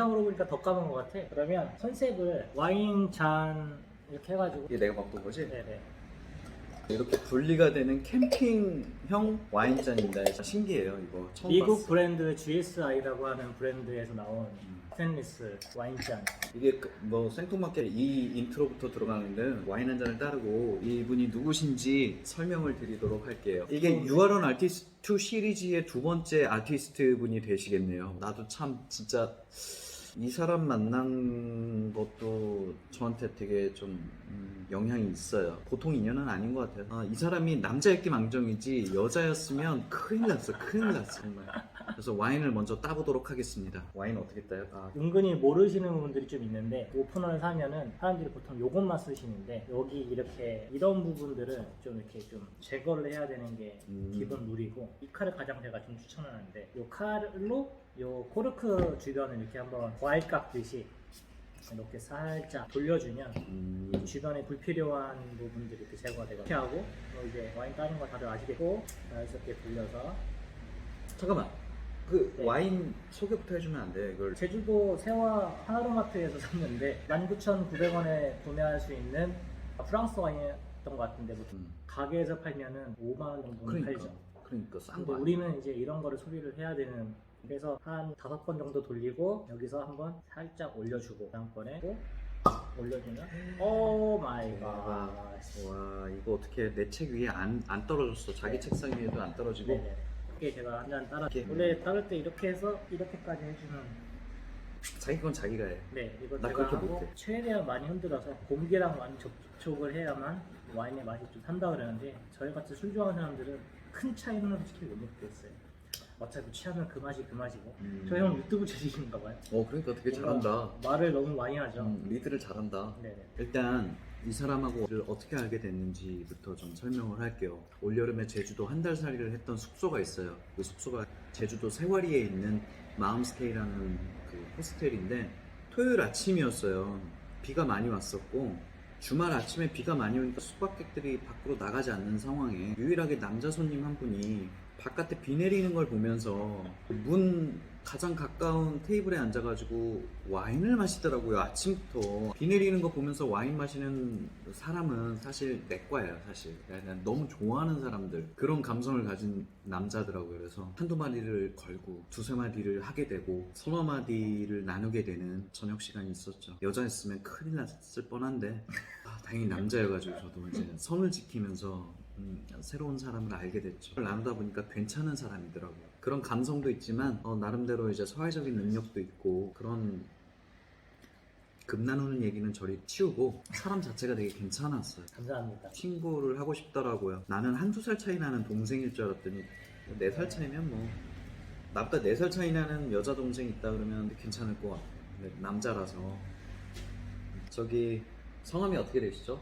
영상으로 보니까 더 까만 것 같아. 그러면 컨셉을 와인 잔 이렇게 해가지고 이게 내가 바꾼 거지? 네네. 이렇게 분리가 되는 캠핑형 와인잔입니다. 진짜 신기해요 이거. 처음 미국 봤어. 브랜드 GSI라고 하는 브랜드에서 나온 음. 스테인리스 와인잔. 이게 그- 뭐 생뚱맞게 이 인트로부터 들어가는데 와인 한 잔을 따르고 이분이 누구신지 설명을 드리도록 할게요. 이게 유아론 아티스트 2 시리즈의 두 번째 아티스트 분이 되시겠네요. 나도 참 진짜 이 사람 만난 것도 저한테 되게 좀 음, 영향이 있어요. 보통 인연은 아닌 것 같아요. 아, 이 사람이 남자였기 망정이지 여자였으면 큰일 났어, 큰일 났어 정말. 그래서 와인을 먼저 따보도록 하겠습니다. 와인 어떻게 따요? 아, 은근히 모르시는 분들이 좀 있는데 오픈을 사면은 사람들이 보통 요것만 쓰시는데 여기 이렇게 이런 부분들은 좀 이렇게 좀 제거를 해야 되는 게 음. 기본 룰이고 이 칼을 가장 제가 좀 추천하는데 이 칼로 요 코르크 주변을 이렇게 한번 과일 깎듯이 이렇게 살짝 돌려주면 음, 이 주변에 불필요한 부분들이 이렇게 제거가 되고 이렇게 하고 어, 이제 와인 따는 거 다들 아시겠고 자연스럽게 돌려서 잠깐만. 그 네. 와인 소개부터 해주면 안 돼? 이걸 제주도 세화 하나로마트에서 샀는데 19,900원에 구매할 수 있는 프랑스 와인이었던 것 같은데 뭐 음, 가게에서 팔면은 5만 원 정도는 그러니까 팔죠. 그러니까 싼 근데 거. 우리는 이제 이런 거를 소비를 해야 되는 그래서 한 다섯 번 정도 돌리고 여기서 한번 살짝 올려주고 다음번에 또 올려주면 오 마이 갓. 와 이거 어떻게 내 책 위에 안, 안 떨어졌어 자기 네. 책상 위에도 안 떨어지고 네네. 이렇게 제가 한 잔 따라 이렇게. 원래 따를 때 이렇게 해서 이렇게까지 해주는 자기 건 자기가 해 네, 이거 나 제가 그렇게 하고 못해. 최대한 많이 흔들어서 공기랑 많이 접촉을 해야만 와인의 맛이 좀 산다 그러는데 저희 같이 술 좋아하는 사람들은 큰 차이는 솔직히 못 느끼겠어요. 어차피 취하면 그 맛이 그 맛이고. 음. 저 형 유튜브 재질인가 봐요. 어 그러니까 되게 뭔가 잘한다 말을 너무 많이 하죠. 음, 리드를 잘한다 네네. 일단 이 사람하고 를 어떻게 알게 됐는지부터 좀 설명을 할게요. 올여름에 제주도 한 달 살이를 했던 숙소가 있어요. 그 숙소가 제주도 세와리에 있는 마음스테이라는 그 호스텔인데 토요일 아침이었어요. 비가 많이 왔었고 주말 아침에 비가 많이 오니까 숙박객들이 밖으로 나가지 않는 상황에 유일하게 남자 손님 한 분이 바깥에 비 내리는 걸 보면서 문 가장 가까운 테이블에 앉아가지고 와인을 마시더라고요 아침부터. 비 내리는 거 보면서 와인 마시는 사람은 사실 내과예요 사실. 그냥 너무 좋아하는 사람들. 그런 감성을 가진 남자더라고요. 그래서 한두 마디를 걸고 두세 마디를 하게 되고 서너 마디를 나누게 되는 저녁 시간이 있었죠. 여자였으면 큰일 났을 뻔한데 아, 다행히 남자여가지고 저도 이제 선을 지키면서 음, 새로운 사람을 알게 됐죠. 나누다 보니까 괜찮은 사람이더라고요. 그런 감성도 있지만 어, 나름대로 이제 사회적인 능력도 있고 그런 급 나누는 얘기는 저리 치우고 사람 자체가 되게 괜찮았어요. 감사합니다. 친구를 하고 싶더라고요. 나는 한두 살 차이 나는 동생일 줄 알았더니 네 살 차이면 뭐 나보다 네 살 차이 나는 여자 동생 있다 그러면 괜찮을 것 같아요. 남자라서 저기 성함이 어떻게 되시죠?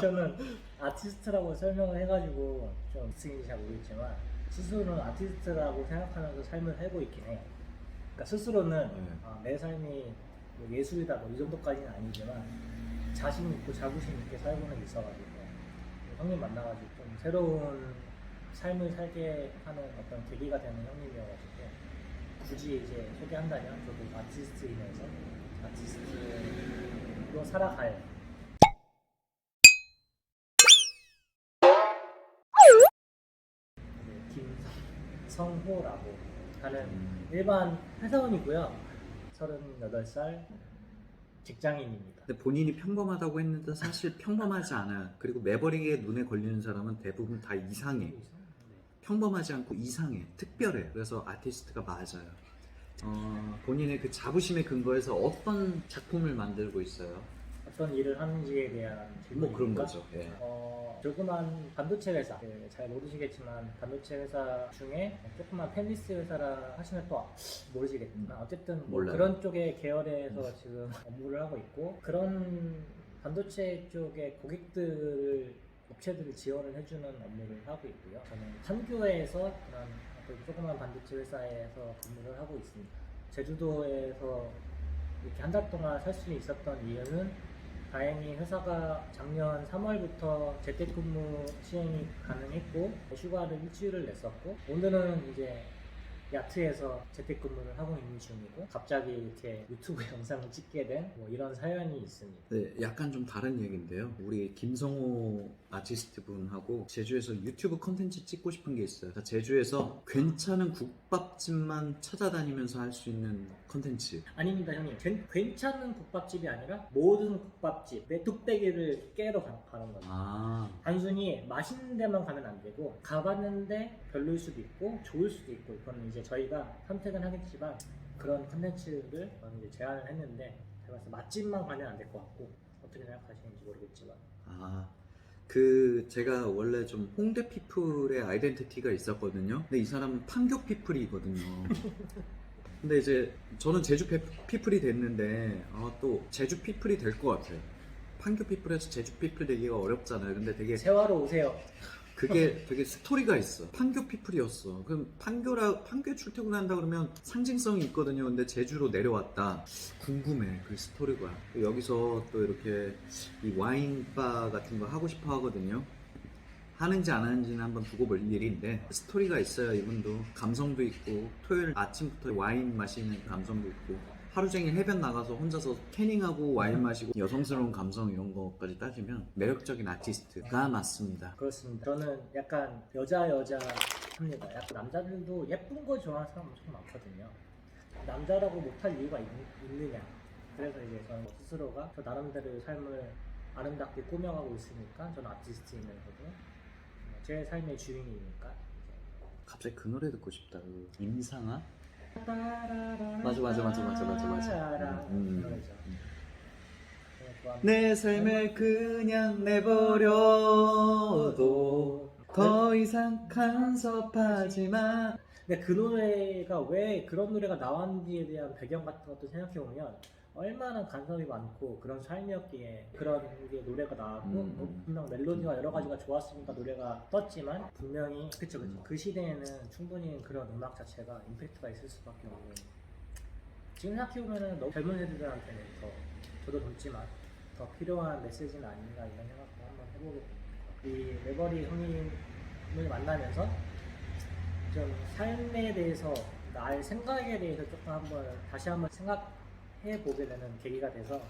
저는 아티스트라고 설명을 해가지고 좀 쓰인지 잘 모르겠지만 스스로는 아티스트라고 생각하면서 삶을 살고 있긴 해요. 그러니까 스스로는 네. 아, 내 삶이 뭐 예술이다 뭐 이 정도까지는 아니지만 자신 있고 자부심 있게 살고는 있어가지고 형님 만나가지고 좀 새로운 삶을 살게 하는 어떤 계기가 되는 형님이어가지고 굳이 이제 소개한다면 저도 아티스트이면서 아티스트로 살아갈 김성호라고 하는 음. 일반 회사원이고요. 38살 직장인입니다. 근데 본인이 평범하다고 했는데 사실 평범하지 않아요. 그리고 매버릭의 눈에 걸리는 사람은 대부분 다 이상해. 네. 평범하지 않고 이상해. 특별해. 그래서 아티스트가 맞아요. 어, 본인의 그 자부심에 근거해서 어떤 작품을 만들고 있어요? 어떤 일을 하는지에 대한 뭐 그런 거죠. 예. 어, 조그만 반도체 회사, 그, 잘 모르시겠지만 반도체 회사 중에 조그만 펜리스 회사라 하시면 또 모르시겠지만 어쨌든 뭐 음. 몰라요. 음. 그런 쪽의 계열에서 지금 업무를 하고 있고 그런 반도체 쪽의 고객들을 업체들을 지원을 해주는 업무를 하고 있고요. 저는 판교에서 그런 어떤 조그만 반도체 회사에서 근무를 하고 있습니다. 제주도에서 이렇게 한 달 동안 살 수 있었던 이유는 다행히 회사가 작년 3월부터 재택근무 시행이 가능했고 휴가를 일주일을 냈었고 오늘은 이제 야트에서 재택근무를 하고 있는 중이고 갑자기 이렇게 유튜브 영상을 찍게 된 뭐 이런 사연이 있습니다. 네, 약간 좀 다른 얘기인데요. 우리 김성호 아티스트 분하고 제주에서 유튜브 컨텐츠 찍고 싶은 게 있어요. 그러니까 제주에서 괜찮은 국밥집만 찾아다니면서 할 수 있는 컨텐츠. 아닙니다 형님 괜- 괜찮은 국밥집이 아니라 모든 국밥집 내 뚝배기를 깨러 가, 는 겁니다. 아, 단순히 맛있는 데만 가면 안 되고 가봤는데 별로일 수도 있고 좋을 수도 있고 이거는 이제 저희가 선택은 하겠지만 그런 컨텐츠를 이제 제안을 했는데 제가 봤을 때 맛집만 가면 안 될 것 같고 어떻게 생각하시는지 모르겠지만 아. 그 제가 원래 좀 홍대 피플의 아이덴티티가 있었거든요. 근데 이 사람은 판교 피플이거든요. 근데 이제 저는 제주 피- 피플이 됐는데 아, 또 제주 피플이 될 것 같아요. 판교 피플에서 제주 피플 되기가 어렵잖아요. 근데 되게 세화로 오세요. 그게 되게 스토리가 있어. 판교 피플이었어. 그럼 판교라 판교에 출퇴근한다 그러면 상징성이 있거든요. 근데 제주로 내려왔다. 궁금해 그 스토리가. 여기서 또 이렇게 이 와인바 같은 거 하고 싶어 하거든요. 하는지 안 하는지는 한번 두고 볼 일인데 스토리가 있어요. 이분도 감성도 있고 토요일 아침부터 와인 마시는 감성도 있고 하루 종일 해변 나가서 혼자서 캐닝하고 와인 마시고 여성스러운 감성 이런 거까지 따지면 매력적인 아티스트가 맞습니다. 그렇습니다. 저는 약간 여자 여자 합니다. 약간 남자들도 예쁜 거 좋아하는 사람 엄청 많거든요. 남자라고 못할 이유가 있, 느냐 그래서 이제 저는 스스로가 저 나름대로의 삶을 아름답게 꾸며가고 있으니까 저는 아티스트이면서도 제 삶의 주인이니까 갑자기 그 노래 듣고 싶다. 그 임상아? 맞아 맞아, 맞아, 맞아, 맞아, 맞아. 음. 음. 좋아합니다. 내 삶을 그냥 내버려도 더 이상 간섭하지 마. 근데 그 노래가 왜 그런 노래가 나왔는지에 대한 배경 같은 것도 생각해 보면 얼마나 간섭이 많고 그런 삶이었기에 그런 게 노래가 나왔고 음. 뭐 분명 멜로디가 여러 가지가 좋았으니까 노래가 떴지만 분명히 그쵸 그쵸 그 시대에는 충분히 그런 음악 자체가 임팩트가 있을 수밖에 없는 지금 생각해 보면은 너무 젊은 애들한테는 더 저도 젊지만 더 필요한 메시지는 아닌가 이런 생각도 한번 해보게 됩니다. 이 레버리 형님을 만나면서 좀 삶에 대해서 나의 생각에 대해서 조금 한번 다시 한번 생각 해 보게 되는 계기가 돼서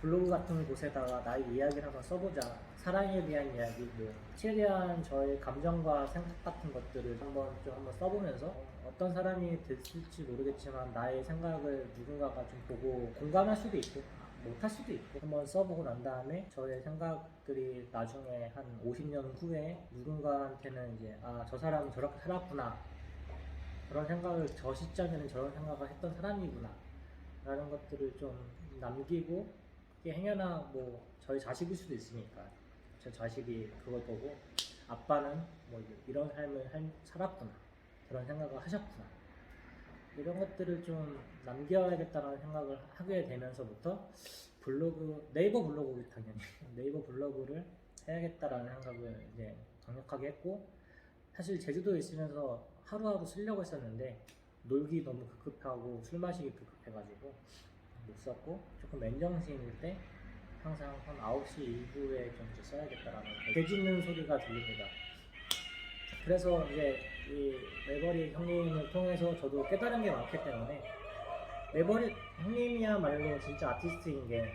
블로그 같은 곳에다가 나의 이야기를 한번 써보자. 사랑에 대한 이야기 뭐 최대한 저의 감정과 생각 같은 것들을 한번 좀 한번 써보면서 어떤 사람이 됐을지 모르겠지만 나의 생각을 누군가가 좀 보고 공감할 수도 있고 못할 수도 있고 한번 써보고 난 다음에 저의 생각들이 나중에 한 50년 후에 누군가한테는 이제 아 저 사람은 저렇게 살았구나. 그런 생각을 저 시점에는 저런 생각을 했던 사람이구나 라는 것들을 좀 남기고 그게 행여나 뭐 저희 자식일 수도 있으니까 제 자식이 그걸 보고 아빠는 뭐 이런 삶을 할- 살았구나 그런 생각을 하셨구나. 이런 것들을 좀 남겨야겠다는 생각을 하게 되면서부터 블로그 네이버 블로그 당연히 네이버 블로그를 해야겠다라는 생각을 이제 강력하게 했고 사실 제주도에 있으면서 하루하루 쓰려고 했었는데 놀기 너무 급급하고 술 마시기 급급해가지고 못 썼고 조금 맨정신일 때 항상 한 9시 이후에 좀 이제 써야겠다라는 개 짖는 소리가 들립니다. 그래서 이제 이 메버리 형님을 통해서 저도 깨달은 게 많기 때문에 메버리 형님이야말로 진짜 아티스트인 게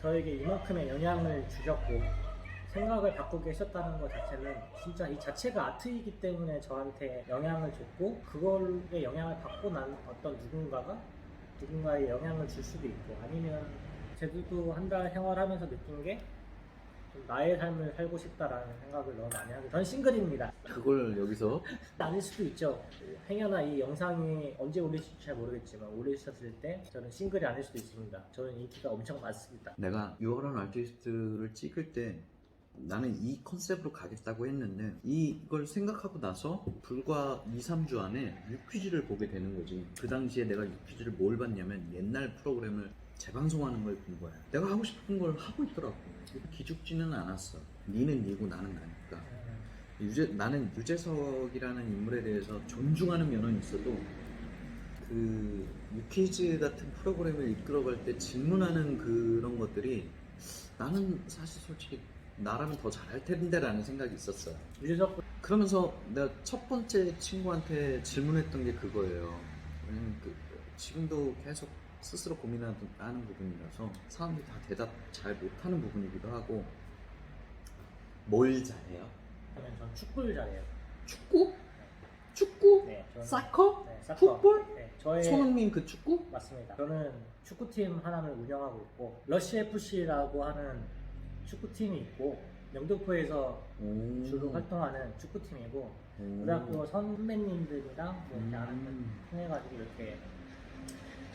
저에게 이만큼의 영향을 주셨고 생각을 바꾸게 하셨다는 것 자체는 진짜 이 자체가 아트이기 때문에 저한테 영향을 줬고 그걸에 영향을 받고 난 어떤 누군가가 누군가의 영향을 줄 수도 있고 아니면 제주도 한 달 생활하면서 느낀 게 좀 나의 삶을 살고 싶다라는 생각을 너무 많이 하고 전 싱글입니다. 그걸 여기서? 아닐 수도 있죠. 행여나 이 영상이 언제 올리실지 잘 모르겠지만 올리셨을 때 저는 싱글이 아닐 수도 있습니다. 저는 인기가 엄청 많습니다. 내가 유월한 아티스트를 찍을 때 나는 이 컨셉으로 가겠다고 했는데 이걸 생각하고 나서 불과 2, 3주 안에 유퀴즈를 보게 되는 거지. 그 당시에 내가 유퀴즈를 뭘 봤냐면 옛날 프로그램을 재방송하는 걸 본 거야. 내가 하고 싶은 걸 하고 있더라고. 기죽지는 않았어. 니는 니고 나는 나니까. 유재, 나는 유재석이라는 인물에 대해서 존중하는 면은 있어도 그 유퀴즈 같은 프로그램을 이끌어갈 때 질문하는 그런 것들이 나는 사실 솔직히 나라면 더 잘할 텐데라는 생각이 있었어요. 그러면서 내가 첫 번째 친구한테 질문했던 게 그거예요. 왜냐면 그 지금도 계속 스스로 고민하는 하는 부분이라서 사람들이 다 대답 잘 못하는 부분이기도 하고 뭘 잘해요? 전 축구를 잘해요. 축구? 축구? 네, 저는 사커? 네, 사커. 풋볼? 네, 저의 손흥민 그 축구? 맞습니다. 저는 축구팀 하나를 운영하고 있고 러시 FC라고 하는 축구팀이 있고 영등포에서 오. 주로 활동하는 축구팀이고 오. 고등학교 선배님들이랑 뭐 이렇게 아는 음. 통해가지고 이렇게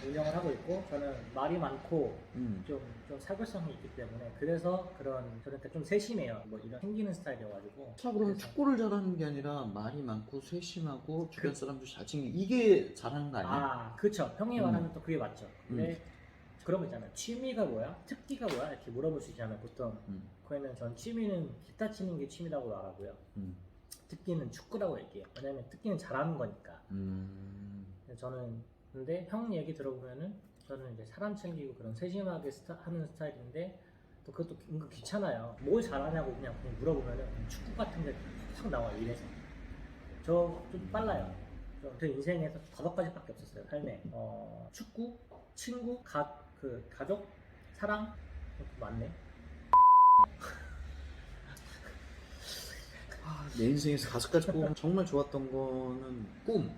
운영을 하고 있고 저는 말이 많고 음. 좀, 좀 사교성이 있기 때문에 그래서 그런 저는 좀 세심해요. 뭐 이런 생기는 스타일이어가지고 자 그래서- 축구를 잘하는 게 아니라 말이 많고 세심하고 주변 사람들 잘 챙기 이게 잘하는 거 아니야? 아, 그렇죠. 형이 음. 말하면 또 그게 맞죠. 근데 그런 거 있잖아요. 취미가 뭐야? 특기가 뭐야? 이렇게 물어볼 수 있잖아요. 보통 음. 그에는 전 취미는 기타 치는 게 취미라고 말하고요. 음. 특기는 축구라고 얘기해요. 왜냐면 특기는 잘하는 거니까. 음. 저는 근데 형 얘기 들어보면은 저는 이제 사람 챙기고 그런 세심하게 스타, 하는 스타일인데 또 그것도 은근 귀찮아요. 뭘 잘하냐고 그냥, 그냥 물어보면은 축구 같은 게 확 나와요. 이래서 저 좀 빨라요. 저- 제 인생에서 다섯 가지밖에 없었어요. 삶에 어, 축구, 친구, 가, 그 가족, 사랑 맞네. 아, 내 인생에서 가지 꼽으면 정말 좋았던 거는 꿈.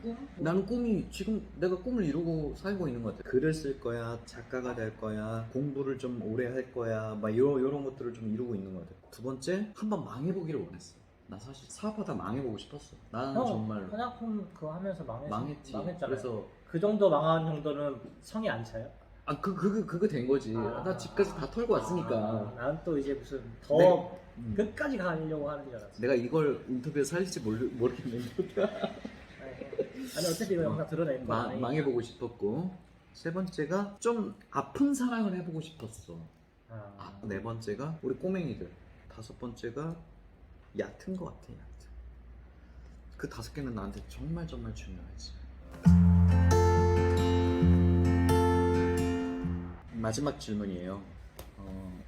꿈? 나는 꿈이 지금 내가 꿈을 이루고 살고 있는 것 같아. 글을 쓸 거야, 작가가 될 거야, 공부를 좀 오래 할 거야, 막 이런 이런 것들을 좀 이루고 있는 것 같아. 두 번째, 한번 망해보기를 원했어. 나 사실 사업하다 망해보고 싶었어. 나는 형 정말로 화장품 그거 하면서 망했, 망했지. 망했잖아요. 그래서 그 정도 망한 정도는 성이 안 차요? 아 그 그거 그거 된 거지. 아. 나 집까지 다 털고 왔으니까. 아, 나는 또 이제 무슨 더 내가- 음. 끝까지 가려고 하는 줄 알았어. 내가 이걸 인터뷰에 살릴지 모르, 모르겠는데 아니 어차피 이거 영상 드러낼 거야. 망, 망해보고 싶었고 세 번째가 좀 아픈 사랑을 해보고 싶었어. 아, 아, 네 번째가 우리 꼬맹이들. 다섯 번째가 얕은 것 같아, 얕은. 그 다섯 개는 나한테 정말 정말 중요하지. 마지막 질문이에요. 어,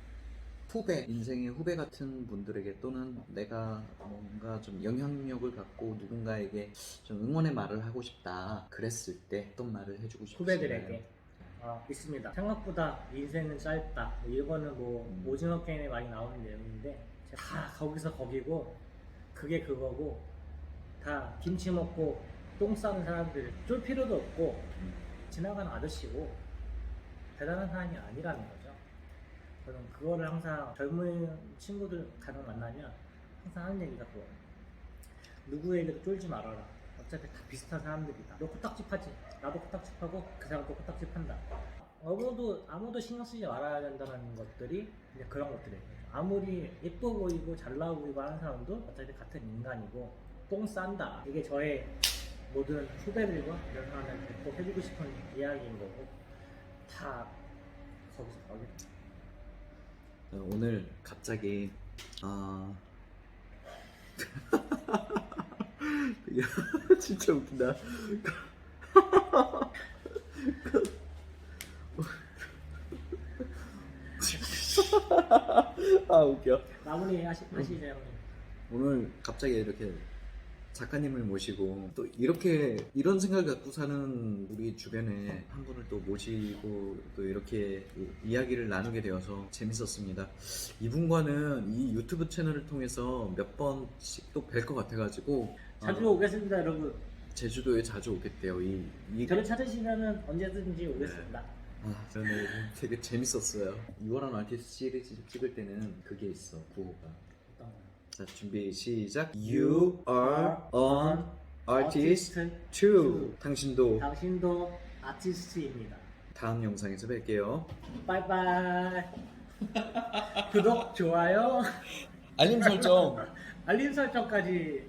후배, 인생의 후배 같은 분들에게 또는 내가 뭔가 좀 영향력을 갖고 누군가에게 좀 응원의 말을 하고 싶다. 그랬을 때 어떤 말을 해주고 싶으신가요? 후배들에게 아, 있습니다. 생각보다 인생은 짧다. 뭐 이거는 뭐 음. 오징어 게임에 많이 나오는 내용인데 다 거기서 거기고 그게 그거고 다 김치 먹고 똥 싸는 사람들 쫄 필요도 없고 음. 지나가는 아저씨고 대단한 사람이 아니라는 거죠. 저는 그거를 항상 젊은 친구들 가끔 만나면 항상 하는 얘기가 그거예요. 누구에게도 쫄지 말아라. 어차피 다 비슷한 사람들이다. 너 코딱지 파지. 나도 코딱지 파고 그 사람도 코딱지 판다. 아무도 아무도 신경 쓰지 말아야 된다는 것들이 이제 그런 것들이에요. 아무리 예뻐 보이고 잘나 보이고 하는 사람도 어차피 같은 인간이고 똥 싼다. 이게 저의 모든 후배들과 이런 사람한테 꼭 해주고 싶은 이야기인 거고 다 거기서 거기. 어, 오늘 갑자기 아 야, 진짜 웃긴다. 아 웃겨. 마무리 하시, 하시죠 형님. 오늘 갑자기 이렇게 작가님을 모시고 또 이렇게 이런 생각을 갖고 사는 우리 주변에 한 분을 또 모시고 또 이렇게 이- 이야기를 나누게 되어서 재밌었습니다. 이분과는 이 유튜브 채널을 통해서 몇 번씩 또 뵐 것 같아가지고 자주 어, 오겠습니다 여러분. 제주도에 자주 오겠대요. 이, 이 저를 찾으시면 언제든지 오겠습니다. 아, 저는 되게 재밌었어요. 2월한 아티스트 시리즈 찍을 때는 그게 있어 구호가. 자 준비 시작. You are an artist too. 당신도 당신도 아티스트입니다. 다음 영상에서 뵐게요. 바이바이. 구독, 좋아요, 알림 설정. 알림 설정까지